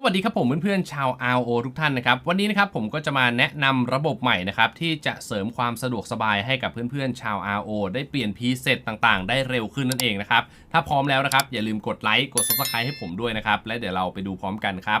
สวัสดีครับผมเพื่อนๆชาว RO ทุกท่านนะครับ วันนี้นะครับผมก็จะมาแนะนำระบบใหม่นะครับที่จะเสริมความสะดวกสบายให้กับเพื่อนๆชาว RO ได้เปลี่ยนพีเซตต่างๆ ได้เร็วขึ้นนั่นเองนะครับ ถ้าพร้อมแล้วนะครับอย่าลืมกดไลค์กด Subscribe ให้ผมด้วยนะครับ และเดี๋ยวเราไปดูพร้อมกันครับ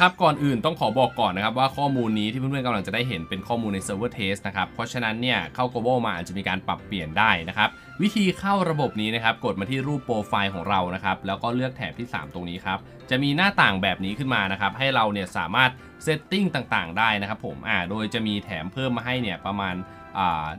ครับก่อนอื่นต้องขอบอกก่อนนะครับว่าข้อมูลนี้ที่เพื่อนๆกำลังจะได้เห็นเป็นข้อมูลในเซิร์ฟเวอร์เทสนะครับเพราะฉะนั้นเนี่ยเข้า global มาอาจจะมีการปรับเปลี่ยนได้นะครับวิธีเข้าระบบนี้นะครับกดมาที่รูปโปรไฟล์ของเรานะครับแล้วก็เลือกแถบที่ 3 ตรงนี้ครับจะมีหน้าต่างแบบนี้ขึ้นมานะครับให้เราเนี่ยสามารถเซตติ้งต่างๆ ได้นะครับผมอ่าโดยจะมีแถมเพิ่มมาให้เนี่ยประมาณ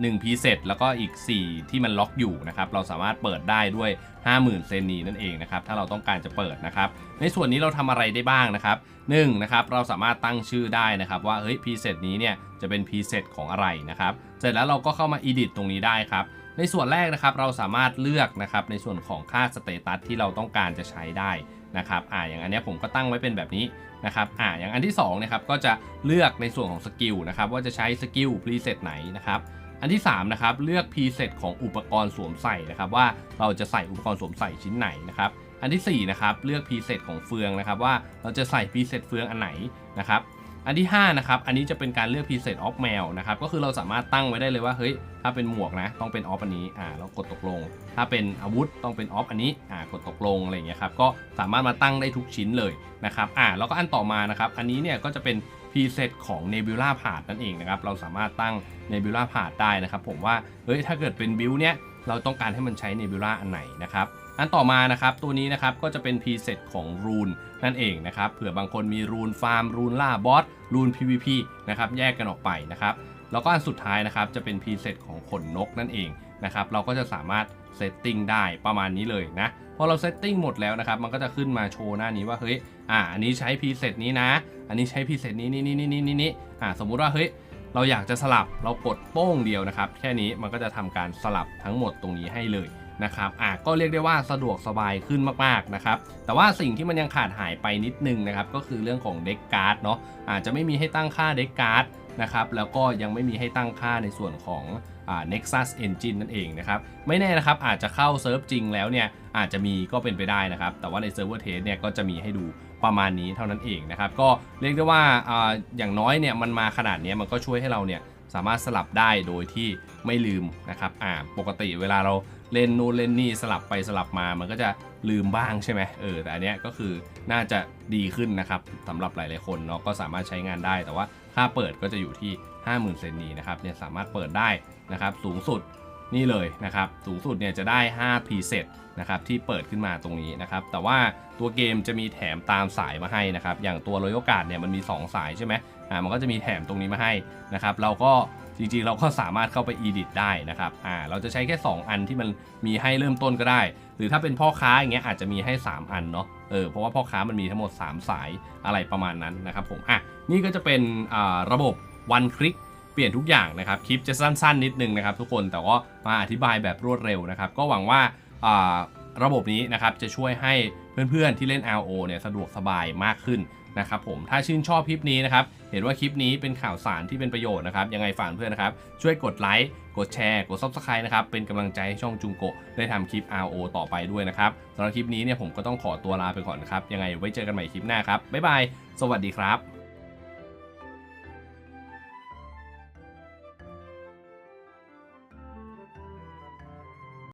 หนึ่งพีเซตแล้วก็อีก 4 ที่มันล็อกอยู่นะครับ เราสามารถเปิดได้ด้วย 50,000 เซนีนั่นเองนะครับ ถ้าเราต้องการจะเปิดนะครับ ในส่วนนี้เราทำอะไรได้บ้างนะครับ1นะครับ เราสามารถตั้งชื่อได้นะครับว่า เฮ้ยพีเซตนี้เนี่ยจะเป็นพีเซตของอะไรนะครับ เสร็จแล้วเราก็เข้ามา edit ตรงนี้ได้ครับ ในส่วนแรกนะครับ เราสามารถเลือกนะครับในส่วนของค่าสเตตัสที่เราต้องการจะใช้ได้ นะครับอ่าอย่างอันนี้ผมก็ตั้งไว้เป็นแบบนี้นะครับอ่าอย่างอันที่2นะครับก็จะเลือกในส่วนของสกิลนะครับว่าจะใช้สกิลพรีเซตไหนนะครับอันที่3นะครับเลือกพรีเซตของอุปกรณ์สวมใส่นะครับว่าเราจะใส่อุปกรณ์สวมใส่ชิ้นไหนนะครับอันที่4นะครับเลือกพรีเซตของเฟืองนะครับว่าเราจะใส่พรีเซตเฟืองอันไหนนะครับ อันที่ 5 นะครับ อันนี้จะเป็นการเลือกพรีเซตออฟแมวนะครับ ก็คือเราสามารถตั้งไว้ได้เลยว่า เฮ้ย ถ้าเป็นหมวกนะ ต้องเป็นออฟอันนี้ อ่า เรากดตกลง ถ้าเป็นอาวุธต้องเป็นออฟอันนี้ อ่า กดตกลงอะไรอย่างเงี้ยครับ ก็สามารถมาตั้งได้ทุกชิ้นเลยนะครับ อ่า แล้วก็อันต่อมานะครับ อันนี้เนี่ยก็จะเป็นพรีเซตของ Nebula p a t นั่นเองนะครับ เราสามารถตั้ง Nebula p a t ได้นะครับ ผมว่า เฮ้ย ถ้าเกิดเป็นบิลเนี่ยเราต้องการให้มันใช้ Nebula อันไหนนะครับอันต่อมานะครับตัวนี้นะครับก็จะเป็นพรีเซตของรูนนั่นเองนะครับเผื่อบางคนมีรูนฟาร์มรูนล่าบอสรูน PVP นะครับแยกกันออกไปนะครับแล้วก็อันสุดท้ายนะครับจะเป็นพรีเซตของขนนกนั่นเองนะครับเราก็จะสามารถเซตติ้งได้ประมาณนี้เลยนะพอเราเซตติ้งหมดแล้วนะครับมันก็จะขึ้นมาโชว์หน้านี้ว่าเฮ้ยอ่าอันนี้ใช้พรีเซตนี้นะ อันนี้ใช้พรีเซตนี้นี่นี่นี่นี่นี่อ่าสมมุติว่าเฮ้ยเราอยากจะสลับเรากดโป้งเดียวนะครับแค่นี้มันก็จะทำการสลับทั้งหมดตรงนี้ให้เลย นะครับอะก็เรียกได้ว่าสะดวกสบายขึ้นมากๆนะครับแต่ว่าสิ่งที่มันยังขาดหายไปนิดนึงนะครับก็คือเรื่องของเด็กการ์ดเนาะอาจจะไม่มีให้ตั้งค่าเด็กการ์ดนะครับแล้วก็ยังไม่มีให้ตั้งค่าในส่วนของอ่า Nexus Engine นั่นเองนะครับไม่แน่นะครับอาจจะเข้าเซิร์ฟจริงแล้วเนี่ยอาจจะมีก็เป็นไปได้นะครับแต่ว่าในเซิร์ฟเวอร์เทสเนี่ยก็จะมีให้ดูประมาณนี้เท่านั้นเองนะครับก็เรียกได้ว่าออย่างน้อยเนี่ยมันมาขนาดนี้มันก็ช่วยให้เราเนี่ยสามารถสลับได้โดยที่ไม่ลืมนะครับอ่าปกติเวลาเรา เล่นนู่นเล่นนี่สลับไปสลับมามันก็จะลืมบ้างใช่ไหมเออแต่อันเนี้ยก็คือน่าจะดีขึ้นนะครับสำหรับหลายๆคนเนาะก็สามารถใช้งานได้ แต่ว่าค่าเปิดก็จะอยู่ที่ 50,000เซนนีนะครับเนี่ยสามารถเปิดได้นะครับสูงสุดนี่เลยนะครับสูงสุดเนี่ยจะได้ 5 preset นะครับที่เปิดขึ้นมาตรงนี้นะครับแต่ว่าตัวเกมจะมีแถมตามสายมาให้นะครับอย่างตัว Royal Guard เนี่ยมันมี 2 สายใช่ไหมอ่ามันก็จะมีแถมตรงนี้มาให้นะครับเราก็ จริงๆ เราก็สามารถเข้าไป edit ได้นะครับอ่าเราจะใช้แค่ 2 อันที่มันมีให้เริ่มต้นก็ได้ หรือถ้าเป็นพ่อค้าอย่างเงี้ยอาจจะมีให้ 3 อันเนาะเออเพราะว่าพ่อค้ามันมีทั้งหมด 3 สายอะไรประมาณนั้นนะครับผมอะนี่ก็จะเป็นอ่าระบบ one click เปลี่ยนทุกอย่างนะครับคลิปจะสั้นๆ นิดนึงนะครับทุกคนแต่ว่ามาอธิบายแบบรวดเร็วนะครับก็หวังว่าอ่า ระบบนี้นะครับจะช่วยให้เพื่อนๆที่เล่น RO เนี่ยสะดวกสบายมากขึ้นนะครับผมถ้าชื่นชอบคลิปนี้นะครับเห็นว่าคลิปนี้เป็นข่าวสารที่เป็นประโยชน์นะครับยังไงฝากเพื่อนนะครับช่วยกดไลค์กดแชร์ กด Subscribe นะครับเป็นกำลังใจให้ช่องจุงโกะได้ทำคลิป RO ต่อไปด้วยนะครับสำหรับคลิปนี้เนี่ยผมก็ต้องขอตัวลาไปก่อนนะครับยังไงไว้เจอกันใหม่คลิปหน้าครับบ๊ายบายสวัสดีครับ